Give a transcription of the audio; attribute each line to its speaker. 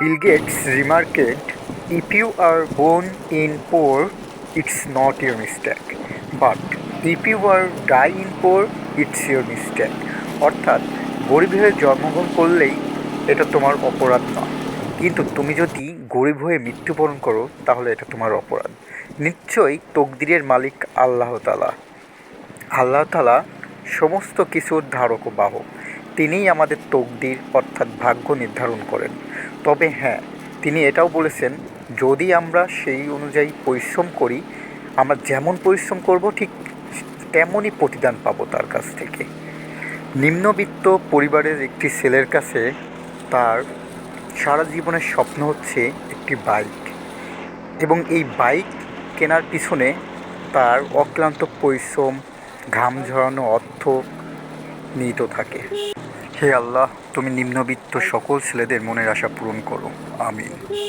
Speaker 1: Bill Gates remarked, If you are born in poor, it's not your mistake. But if you are die in poor, it's your mistake. অর্থাৎ গরিব হয়ে জন্মগ্রহণ করলেই এটা তোমার অপরাধ নয়। কিন্তু তুমি যদি গরিব হয়ে মৃত্যুবরণ করো তাহলে এটা তোমার অপরাধ। নিশ্চয়ই তকদিরের মালিক আল্লাহ তালা আল্লাহ তালা সমস্ত কিছুর ধারক ও বাহক। তিনিই আমাদের তকদির অর্থাৎ ভাগ্য নির্ধারণ করেন। তবে হ্যাঁ তিনি এটাও বলেছেন, যদি আমরা সেই অনুযায়ী পরিশ্রম করি, আমরা যেমন পরিশ্রম করব, ঠিক তেমনই প্রতিদান পাবো তার কাছ থেকে। নিম্নবিত্ত পরিবারের একটি ছেলের কাছে তার সারা জীবনের স্বপ্ন হচ্ছে একটি বাইক এবং এই বাইক কেনার পিছনে তার অক্লান্ত পরিশ্রম, ঘাম ঝরানো অর্থ নিহিত থাকে। হে আল্লাহ তুমি নিম্নবিত্ত সকল ছেলেদের মনের আশা পূরণ করো। আমিন।